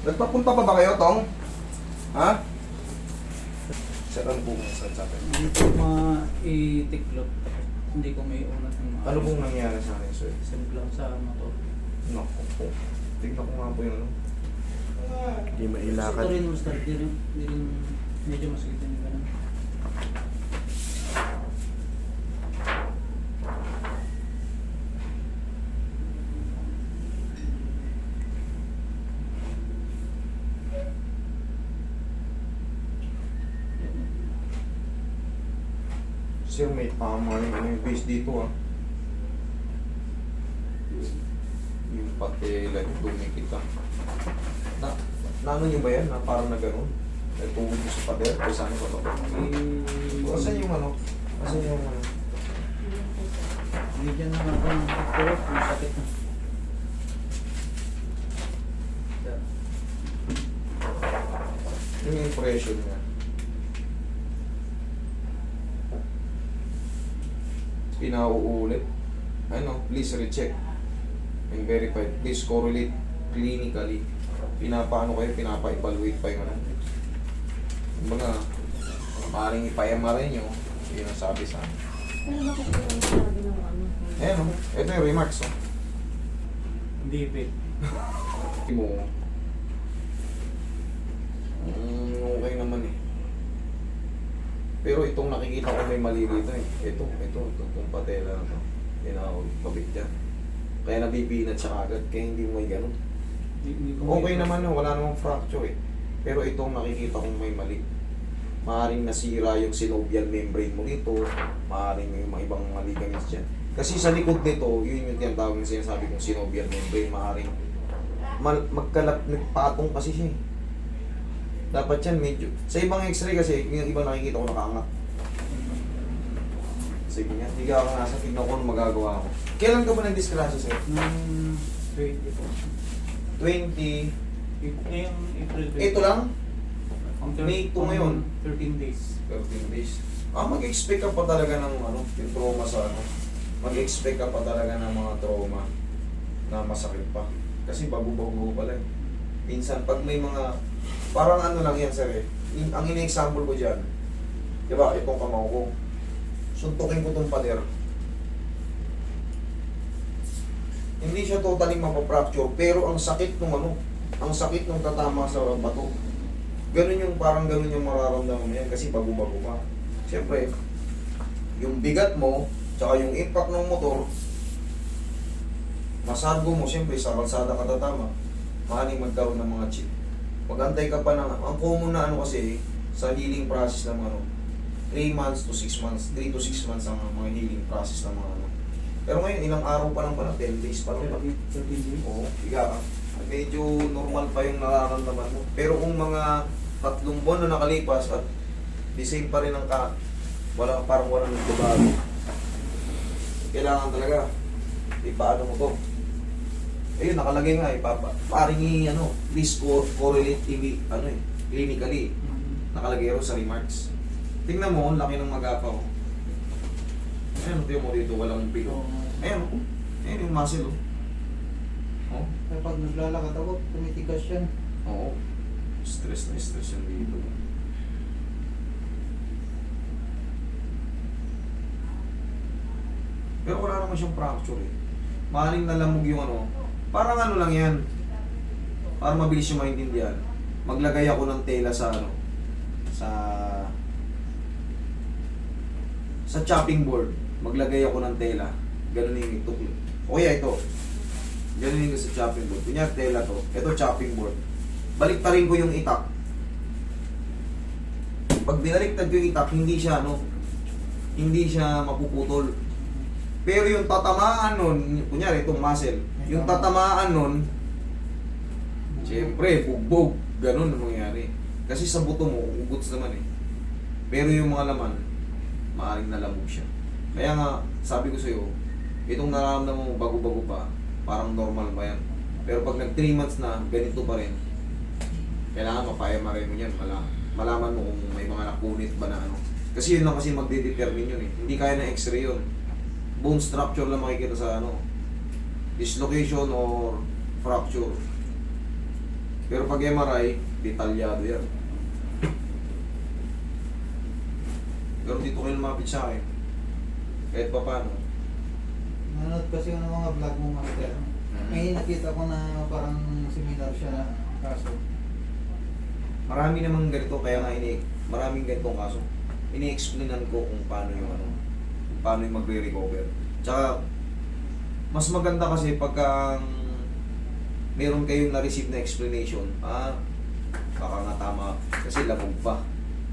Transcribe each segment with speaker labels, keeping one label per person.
Speaker 1: Nagpapunta pa ba kayo, Tong? Ha? Sir, ano po sa akin?
Speaker 2: Hindi ko ma-itiklop. Hindi ko may unat ng mga
Speaker 1: Ano pong nangyari sa akin, sir?
Speaker 2: Simple sa motor.
Speaker 1: Naku po. Tignan ko nga po yung ano.
Speaker 3: Hindi
Speaker 2: Ito
Speaker 3: mailakad.
Speaker 2: rin mo start din rin, di rin medyo masakit yung ganun.
Speaker 1: Sir, may tama yung ano yung base dito ah. Yung pati like dumikit ah. Na, na ano nyo ba yan? Na parang na ganun? Nagtuwid mo sa pader? O saan ko to?
Speaker 2: Eh,
Speaker 1: Asan yung ano? Asan yung ano?
Speaker 2: Hindi dyan naman ako ng pagkulot, masakit na. Yeah.
Speaker 1: Yung impression niya. Pinauulit. Ano, please recheck and verify. Please correlate clinically. Pinapaano kayo, pinapa-evaluate pa yung ano. Kumbaga, maaaring ipayama rin nyo. Yun ang sabi sa akin.
Speaker 4: Pero bakit ko lang sabi ng ano?
Speaker 1: Ayan o, ito yung remarks o.
Speaker 2: Hindi fit.
Speaker 1: mo. Mm, okay naman eh. Pero itong nakikita ko may mali rito eh. Ito, ito, ito, itong patela na to. Yan ako, kabit dyan. Kaya nabibinat siya agad, kaya hindi mo may ganun. Okay naman, no, wala namang fracture eh. Pero itong nakikita kong may mali. Maaring nasira yung synovial membrane mo dito, maaring may mga ibang mali ligaments dyan. Kasi sa likod nito, yun yung tinatawag na sinasabi kong synovial membrane, maaring mal- magkalap, nagpatong kasi siya eh. Dapat yan medyo, sa ibang x-ray kasi, yung ibang nakikita ko nakaangat. Sige nga, higa ka nga sa tignan ko ano magagawa ko. Kailan ka ba nag-disgrasya sir?
Speaker 2: Nung 20 po.
Speaker 1: 20,
Speaker 2: Ip- Ngayong April 20.
Speaker 1: ito lang?
Speaker 2: Ang
Speaker 1: May ito ngayon.
Speaker 2: 13 days.
Speaker 1: 13 days. Ah, mag-expect ka pa talaga ng ano, yung trauma sa ano. Mag-expect ka pa talaga ng mga trauma na masakit pa. Kasi bago-bago pa lang. Minsan, pag may mga, parang ano lang yan, sir eh. Ang ini-example ko dyan, di ba, itong kamao ko. Suntukin ko tong pader. Hindi siya totally mapapracture, pero ang sakit nung ano, ang sakit nung tatama sa bato. Ganun yung parang ganun yung mararamdaman mo yan kasi bago-bago pa. Siyempre, yung bigat mo, tsaka yung impact ng motor, masago mo, siyempre sa kalsada ka tatama, maaaring magkaroon ng mga chip. Magantay ka pa ng, ang common na ano kasi, sa healing process ng ano, 3 months to 6 months, 3 to 6 months ang mga healing process ng mga ano. Pero ngayon, ilang araw pa lang pala, 10 days pa lang ba?
Speaker 2: 13 days.
Speaker 1: Oo, higa ka. Medyo normal pa yung nararamdaman mo. Pero kung mga tatlong buwan na nakalipas at the same pa rin ang ka, wala, parang walang nagbabago. Kailangan talaga, ipaano mo to. Ayun, nakalagay nga, ipapa. Paring i, ano, please co- correlate TV, ano eh, clinically. Nakalagay ro sa remarks. Tingnan mo, laki ng magapaw. Ayun, tingnan mo dito, walang pilo. Ayun, oh. ayun yung muscle, oh. Oh.
Speaker 2: Pero pag naglalakad ako, tumitigas yan.
Speaker 1: Oo. Stress na stress yung dito. Pero wala naman siyang fracture eh. Maling nalamog yung ano. Parang ano lang yan. Para mabilis yung maintindihan. Maglagay ako ng tela sa ano. Sa... Sa chopping board. Maglagay ako ng tela. Ganun yung ito. O kaya ito. Ganun yung sa chopping board. Kunya tela to. Ito chopping board. Baliktarin ko yung itak. Pag binaliktad ko yung itak, hindi siya ano, hindi siya mapuputol. Pero yung tatamaan nun, kunyari itong muscle, yung tatamaan nun, siyempre, bugbog, ganun ang mangyari. Kasi sa buto mo, ugots naman eh. Pero yung mga laman, maaaring nalamog siya. Kaya nga, sabi ko sa'yo, itong nararamdaman mo bago-bago pa, parang normal ba yan? Pero pag nag 3 months na, ganito pa rin, kailangan mapayama rin mo yan, mala, malaman mo kung may mga napunit ba na ano. Kasi yun lang kasi magde-determine yun eh. Hindi kaya ng x-ray yun. Bone structure lang makikita sa ano, dislocation or fracture. Pero pag MRI, detalyado yan. Pero dito kayo lumapit sa akin. Kahit pa paano.
Speaker 3: Nanonood kasi yung mga vlog mo master. May nakita ko na parang similar siya na kaso.
Speaker 1: Marami namang ganito, kaya nga ini maraming ganitong kaso. Ini-explainan ko kung paano yung ano, paano yung magre-recover. Tsaka, mas maganda kasi pagka meron kayong na-receive na explanation, ah, baka nga tama, kasi lamog pa.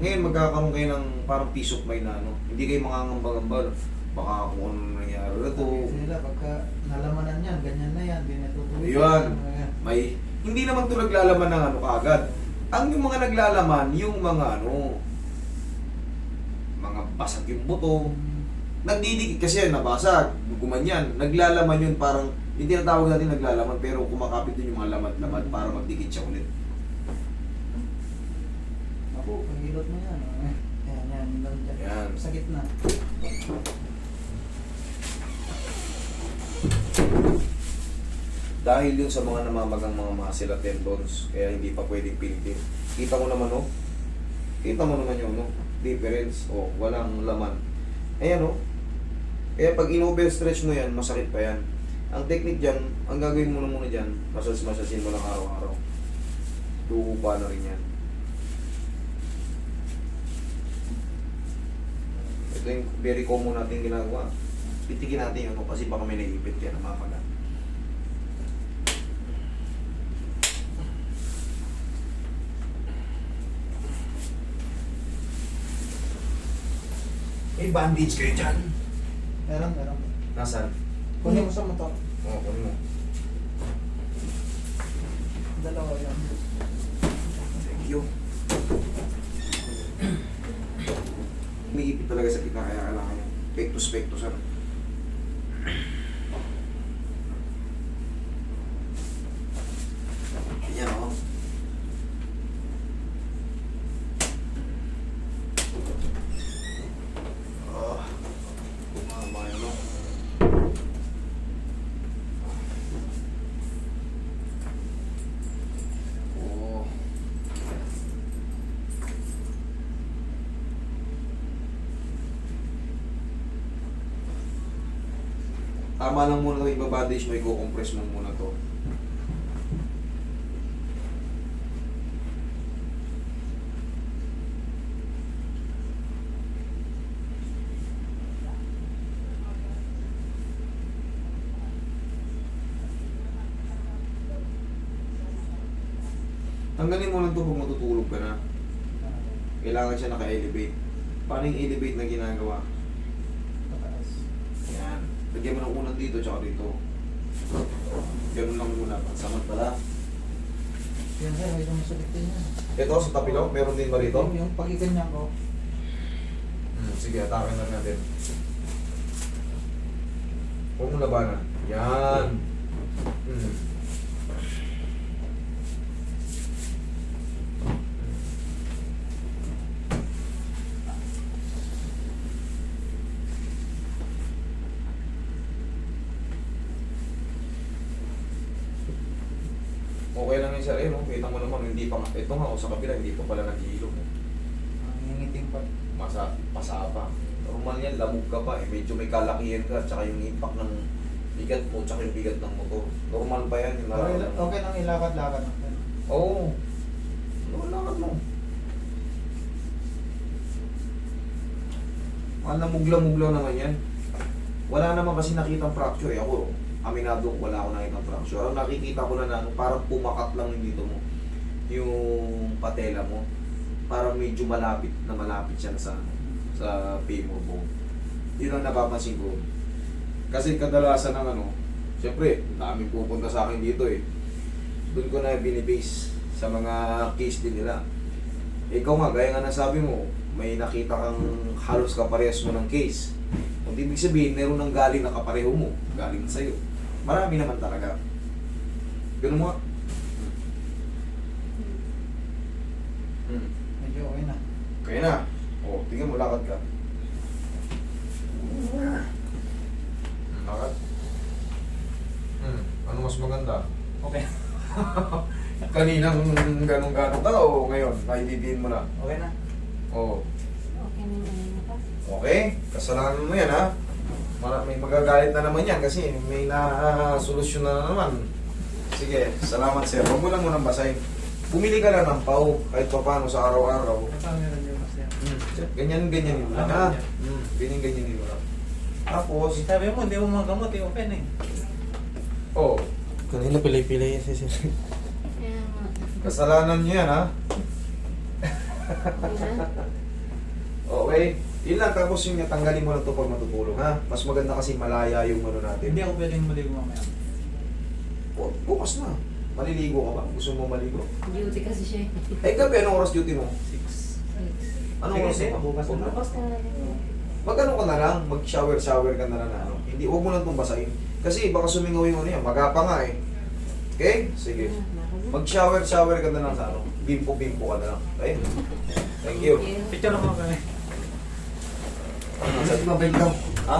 Speaker 1: Ngayon, magkakaroon kayo ng parang peace of mind na ano, hindi kayo makangamba-gamba, baka kung ano nangyari na to,
Speaker 3: Kasi nila pagka nalamanan yan, ganyan na yan, di natutuloy.
Speaker 1: Yun. may, hindi naman to naglalaman ng ano kaagad. Ang yung mga naglalaman, yung mga ano, mga basag yung buto, nagdidikit kasi yan, nabasag, gumanyan, naglalaman yun parang, yung tinatawag natin naglalaman, pero kumakapit din yung mga lamad-lamad para magdikit siya ulit.
Speaker 3: Ako, pagilot mo yan. oh. Yan, yan, yung lang dyan.
Speaker 1: Yan.
Speaker 3: Sa gitna.
Speaker 1: Dahil yun sa mga namamagang mga muscle at tendons, kaya hindi pa pwedeng pilitin. Kita mo naman, no? Kita mo naman yung, no? Difference, o, walang laman. Ayan, no? Kaya pag in-overstretch mo yan, masakit pa yan. Ang technique dyan, ang gagawin mo na muna dyan, masas-masasin mo lang araw-araw. Tuupa na rin yan. Ito yung very common natin ginagawa. Pitikin natin yun, kasi baka may naipit yan na mapagat. May bandage kayo dyan.
Speaker 3: Meron, meron.
Speaker 1: Nasaan?
Speaker 3: Kunin mo sa motor.
Speaker 1: Oo, kunin mo.
Speaker 3: Dalawa yan.
Speaker 1: Thank you. Umiipit talaga sa kita kaya kailangan yung pectus pectus ano. Yan o. Oh, kumama yun o. Oh. Tama lang muna ito, ibabandage mo, i-compress mo muna to. Tanggalin mo lang to pag matutulog ka na. Kailangan siya naka-elevate. Paano yung elevate na ginagawa? Lagyan mo ng unang dito tsaka dito. Ganun lang muna. Pansamantala.
Speaker 3: Yan sir, may lumusubit din yan.
Speaker 1: Ito sa tapilaw, meron din ba rito?
Speaker 3: Yung, yung pag-iganyan ko,
Speaker 1: Hmm, sige, atake na natin. Huwag mo labanan. Yan. Hmm. Okay lang yun sir, eh, no? kita mo naman, hindi pa, ito nga, o sa kabila, hindi pa pala naghihilom. Eh.
Speaker 3: ang hingiting pa.
Speaker 1: masa pasa pa. Normal yan, lamog ka pa eh. Medyo may kalakihan ka, tsaka yung impact ng bigat mo, tsaka yung bigat ng motor. Normal pa yan, yung
Speaker 3: Okay,
Speaker 1: nararamdaman.
Speaker 3: okay lang ilakad-lakad.
Speaker 1: Oo. Oh. Ano mo? Mga namugla-mugla naman yan. Wala naman kasi nakitang fracture eh. Ako, aminado wala ako nakitang fracture. Ang nakikita ko na na, parang pumakat lang yung dito mo. Yung patela mo. Parang medyo malapit na malapit siya sa, sa femur bone. Yun ang napapansin ko. Kasi kadalasan ng ano, siyempre, daming pupunta sa akin dito eh. Doon ko na binibase sa mga case din nila. Ikaw nga, gaya nga ng sabi mo, may nakita kang halos kaparehas mo ng case. Kung ibig sabihin, meron ng galing na kapareho mo, galing sa'yo. Marami naman talaga. Ganun mo nga. Hmm.
Speaker 3: Medyo okay na.
Speaker 1: Kaya na. O, tingnan mo, lakad ka. Hmm, lakad. Hmm, ano mas maganda?
Speaker 2: Okay.
Speaker 1: Kaninang ganong-ganon ka o ngayon? Naididiin mo na?
Speaker 3: Okay na.
Speaker 1: Oo.
Speaker 4: Okay na yung pa.
Speaker 1: Okay? Kasalanan mo yan ha. Mara- May magagalit na naman yan kasi may na-solusyon na naman. Sige, salamat sir. Huwag mo lang munang basahin. Bumili ka lang ng pau kahit pa paano sa araw-araw.
Speaker 3: Ito meron yung mas yan.
Speaker 1: Hmm. Ganyan, ganyan mo lang ha. Hmm. Ganyan, ganyan mo lang. Tapos,
Speaker 3: Sabi mo, hindi mo magamot, i-open eh.
Speaker 1: oh,
Speaker 2: Kanina pilay-pilay si sir.
Speaker 1: Kasalanan niyo yan ha. Okay? Yun lang, tapos yung tanggalin mo na to pag matutulog ha. Mas maganda kasi malaya yung ano natin.
Speaker 3: Hindi ako pwedeng maligo mamaya.
Speaker 1: Bu- Bukas na. Maliligo ka ba? Gusto mo maligo?
Speaker 4: Duty kasi siya.
Speaker 1: Eh, gabi, anong oras duty mo?
Speaker 3: Six.
Speaker 1: Anong oras mo?
Speaker 3: bukas na.
Speaker 4: Bukas na lang yun.
Speaker 1: Mag-ano ka na lang, mag-shower-shower ka na lang na ano. Hindi, huwag mo lang itong basahin. Kasi baka sumingaw yung ano yan, magapa nga eh. Okay? Sige. Mag-shower-shower ka na lang sa ano. Bimpo-bimpo ka na lang. Okay? Thank you.
Speaker 3: Picture ako kami.
Speaker 1: Saan ba Ha?